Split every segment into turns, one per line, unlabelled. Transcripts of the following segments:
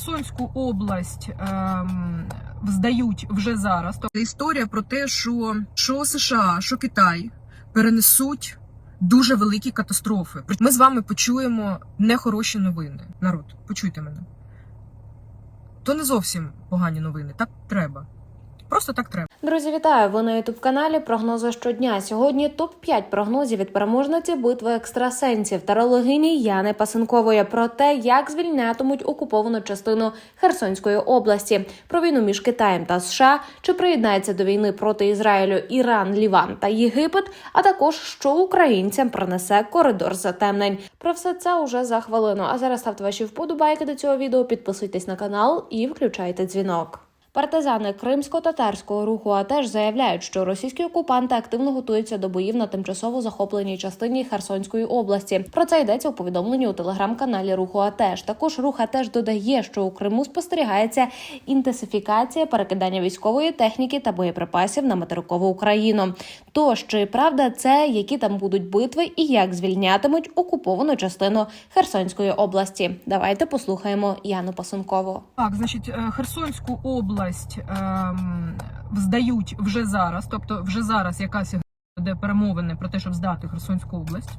Херсонську область ем, здають вже зараз. Тобто історія про те, що, що США, що Китай перенесуть дуже великі катастрофи. Ми з вами почуємо нехороші новини. Народ, почуйте мене. То не зовсім погані новини. Так треба. Просто так треба.
Друзі, вітаю! Ви на ютуб каналі Прогнози щодня. Сьогодні топ 5 прогнозів від переможниці битви екстрасенсів тарологині Яни Пасенкової про те, як звільнятимуть окуповану частину Херсонської області, про війну між Китаєм та США, чи приєднається до війни проти Ізраїлю Іран, Ліван та Єгипет, а також що українцям принесе коридор затемнень. Про все це уже за хвилину. А зараз ставте ваші вподобайки до цього відео, підписуйтесь на канал і включайте дзвінок. Партизани кримсько-татарського руху АТЕШ заявляють, що російські окупанти активно готуються до боїв на тимчасово захопленій частині Херсонської області. Про це йдеться у повідомленні у телеграм-каналі Руху АТЕШ. Також рух АТЕШ додає, що у Криму спостерігається інтенсифікація перекидання військової техніки та боєприпасів на материкову Україну. Тож чи правда це, які там будуть битви і як звільнятимуть окуповану частину Херсонської області? Давайте послухаємо Яну Пасункову.
Так, значить, е, Херсонську область ем, здають вже зараз, тобто вже зараз якась йде перемовини про те, щоб здати Херсонську область.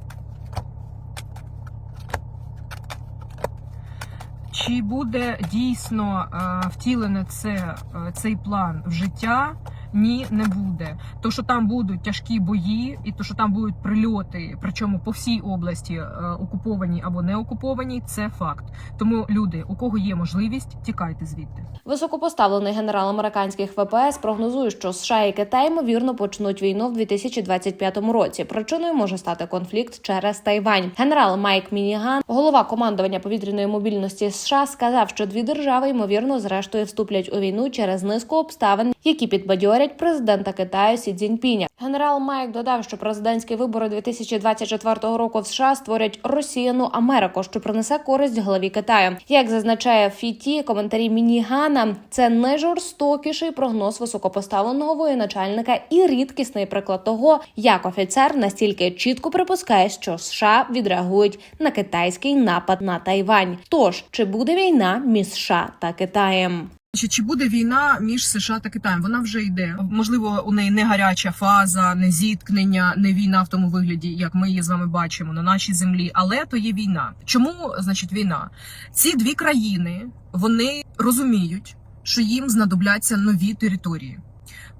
Чи буде дійсно е, втілене це, е, цей план в життя? Ні, не буде. То, що там будуть тяжкі бої, і то, що там будуть прильоти, причому по всій області е, окуповані або не окуповані, це факт. Тому люди, у кого є можливість, тікайте звідти.
Високопоставлений генерал американських ВПС прогнозує, що США і Китай ймовірно почнуть війну в 2025 році. Причиною може стати конфлікт через Тайвань. Генерал Майк Мініган, голова командування повітряної мобільності США, сказав, що дві держави ймовірно зрештою вступлять у війну через низку обставин, які підбадьорять президента Китаю Сі Цзіньпіня. Генерал Майк додав, що президентські вибори 2024 року в США створять Росіяну Америку, що принесе користь главі Китаю. Як зазначає Фіті, коментарі Мінігана, це найжорстокіший прогноз високопоставленого воєначальника і рідкісний приклад того, як офіцер настільки чітко припускає, що США відреагують на китайський напад на Тайвань. Тож чи буде війна між США та Китаєм?
Чи, чи буде війна між США та Китаєм? Вона вже йде. Можливо, у неї не гаряча фаза, не зіткнення, не війна в тому вигляді, як ми її з вами бачимо на нашій землі. Але то є війна. Чому значить війна? Ці дві країни вони розуміють, що їм знадобляться нові території.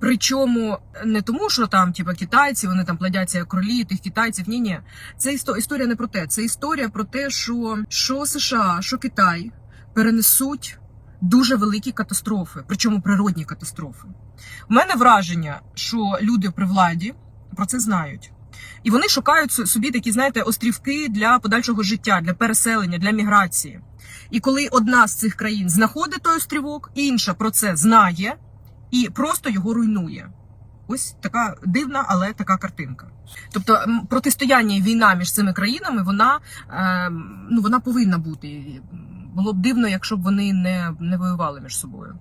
Причому не тому, що там, типа, китайці, вони там плодяться кролі тих китайців. Ні, ні, це істо- історія не про те. Це історія про те, що, що США, що Китай перенесуть дуже великі катастрофи, причому природні катастрофи. У мене враження, що люди при владі про це знають. І вони шукають собі такі, знаєте, острівки для подальшого життя, для переселення, для міграції. І коли одна з цих країн знаходить той острівок, інша про це знає і просто його руйнує. Ось така дивна, але така картинка. Тобто протистояння і війна між цими країнами, вона, е, ну, вона повинна бути. Було б дивно, якщо б вони не, не воювали між собою.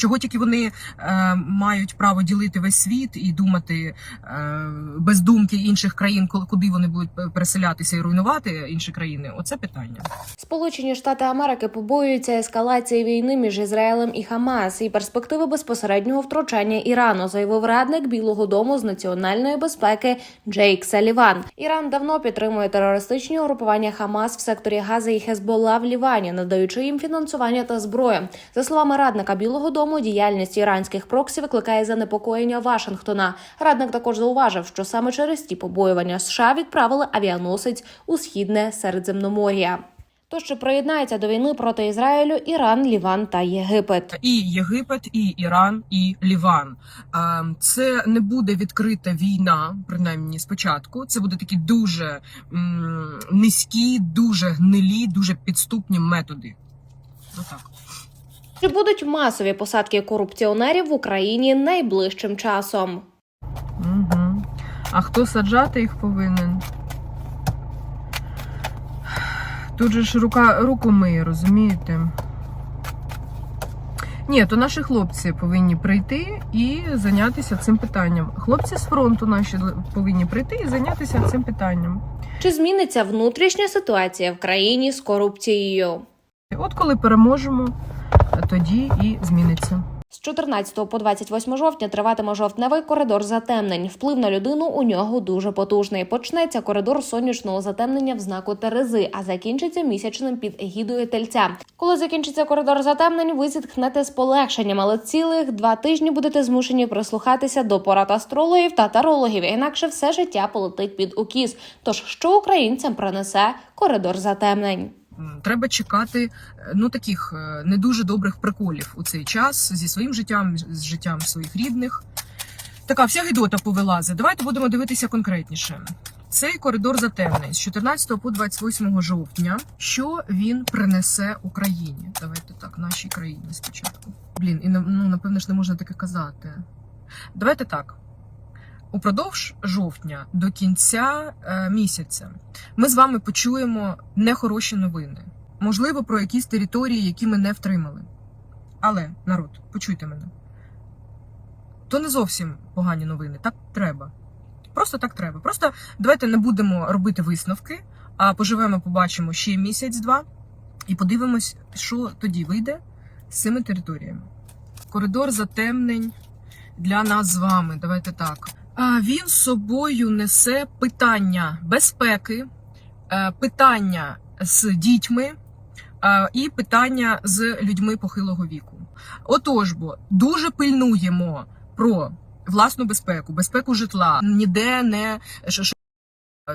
Чого тільки вони е, мають право ділити весь світ і думати е, без думки інших країн, куди вони будуть переселятися і руйнувати інші країни? Оце питання.
Сполучені Штати Америки побоюються ескалації війни між Ізраїлем і Хамас і перспективи безпосереднього втручання Ірану, заявив радник Білого Дому з національної безпеки Джейк Саліван. Іран давно підтримує терористичні угрупування Хамас в секторі Гази і Хезболла в Лівані, надаючи їм фінансування та зброю. За словами радника Білого Дому, діяльність іранських проксі викликає занепокоєння Вашингтона. Радник також зауважив, що саме через ті побоювання США відправили авіаносець у східне Середземномор'я. Тож чи приєднається до війни проти Ізраїлю Іран, Ліван та Єгипет?
і Єгипет, і Іран, і Ліван. Це не буде відкрита війна, принаймні спочатку. Це буде такі дуже низькі, дуже гнилі, дуже підступні методи. Отак.
Чи будуть масові посадки корупціонерів в Україні найближчим часом?
Угу. А хто саджати їх повинен? Тут же ж рука руку миє, розумієте? Ні, то наші хлопці повинні прийти і зайнятися цим питанням. Хлопці з фронту наші повинні прийти і зайнятися цим питанням.
Чи зміниться внутрішня ситуація в країні з корупцією?
От коли переможемо, тоді і зміниться.
З 14 по 28 жовтня триватиме жовтневий коридор затемнень. Вплив на людину у нього дуже потужний. Почнеться коридор сонячного затемнення в знаку Терези, а закінчиться місячним під егідою тельця. Коли закінчиться коридор затемнень, ви зітхнете з полегшенням, але цілих два тижні будете змушені прислухатися до порад астрологів та тарологів. Інакше все життя полетить під укіс. Тож що українцям принесе коридор затемнень?
Треба чекати е, ну таких е, не дуже добрих приколів у цей час зі своїм життям, з життям своїх рідних. Така вся гидота повилазить. Давайте будемо дивитися конкретніше. Цей коридор затемнень з 14 по 28 жовтня. Що він принесе Україні? Давайте так, нашій країні спочатку. Блін, і ну, напевно ж не можна таке казати. Давайте так. Упродовж жовтня до кінця е, місяця ми з вами почуємо нехороші новини. Можливо, про якісь території, які ми не втримали. Але, народ, почуйте мене. То не зовсім погані новини. Так треба. Просто так треба. Просто давайте не будемо робити висновки, а поживемо, побачимо ще місяць-два і подивимось, що тоді вийде з цими територіями. Коридор затемнень для нас з вами. Давайте так. Він собою несе питання безпеки, е, питання з дітьми е, і питання з людьми похилого віку. Отож, бо дуже пильнуємо про власну безпеку, безпеку житла. Ніде не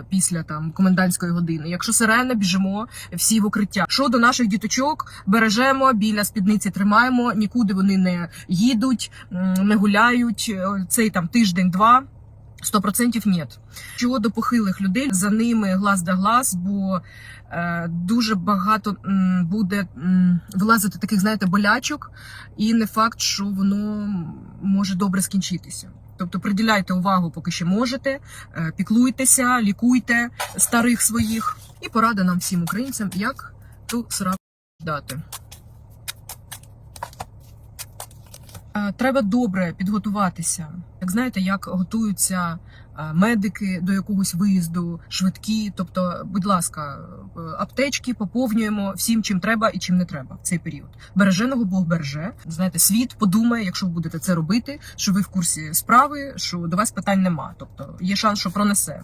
після там комендантської години. Якщо сирена, біжимо всі в укриття. Що до наших діточок бережемо біля спідниці, тримаємо, нікуди вони не їдуть, не гуляють. Е, Цей там тиждень-два. 100% нет. Що до похилих людей за ними глаз да глаз, бо е, дуже багато м, буде м, вилазити таких, знаєте, болячок, і не факт, що воно може добре скінчитися. Тобто приділяйте увагу, поки ще можете, е, піклуйтеся, лікуйте старих своїх, і порада нам всім українцям, як ту сраку дати. Е, Треба добре підготуватися. Як знаєте, як готуються е, медики до якогось виїзду, швидкі. Тобто, будь ласка, е, аптечки поповнюємо всім, чим треба і чим не треба в цей період. Береженого Бог береже. Знаєте, світ подумає, якщо ви будете це робити, що ви в курсі справи, що до вас питань нема. Тобто є шанс, що пронесе.